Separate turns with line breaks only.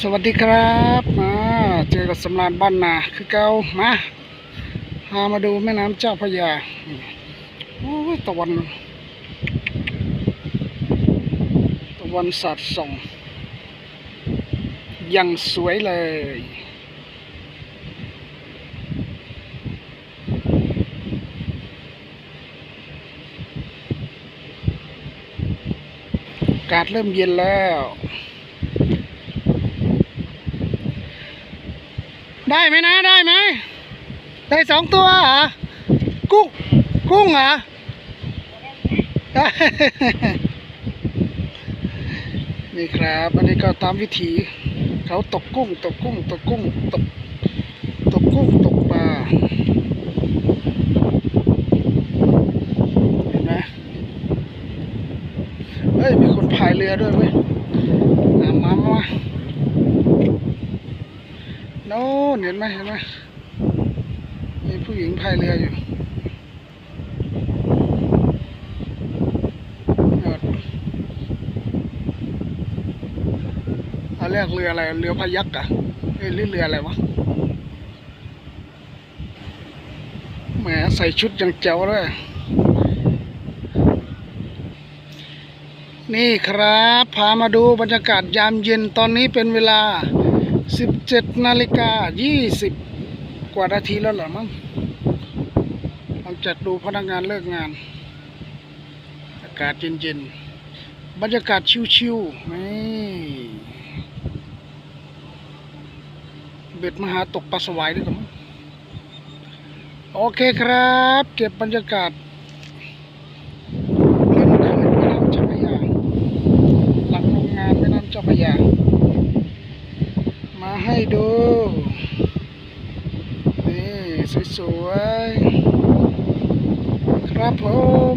สวัสดีครับมาเจอกับสำรานบ้านนาคือเก่ามาพามาดูแม่น้ำเจ้าพระยาโอ้ตะวัน ตะวันสาดส่องยังสวยเลยอากาศเริ่มเย็นแล้ว ได้ไหมนะได้ไหมได้สองตัวเหรอกุ้งกุ้งเหรอนี่ครับอันนี้ก็ตามวิถีเขาตกกุ้ง ตกกุ้ง ตกกุ้งตกตกกุ้งตกปลาเห็นไหมเฮ้ยมีคนพายเรือด้วยเว้ยมามามา น่นเห็นไหมเห็นไหมมีผู้หญิงพายเรืออยู่ยอดเอาเรียกเรืออะไร เรือพายักอะเอ้ยหรือเรืออะไรวะแหมใส่ชุดยังเจ๋วเลยนี่ครับ พามาดูบรรยากาศยามเย็นตอนนี้เป็นเวลา 17นาฬิกา20กว่านาทีแล้วเหรอมั้งหลังจากดูพนักงานเลิกงาน อากาศเย็นๆ บรรยากาศชิวๆนี่เบ็ดมหาตกปลาสวายด้วยกันมั้งโอเคครับ เก็บบรรยากาศริมเขื่อนแม่น้ำเจ้าพระยาหลังโรงงานแม่น้ำเจ้าพระยา ให้ดู นี่ สวย ๆ ครับผม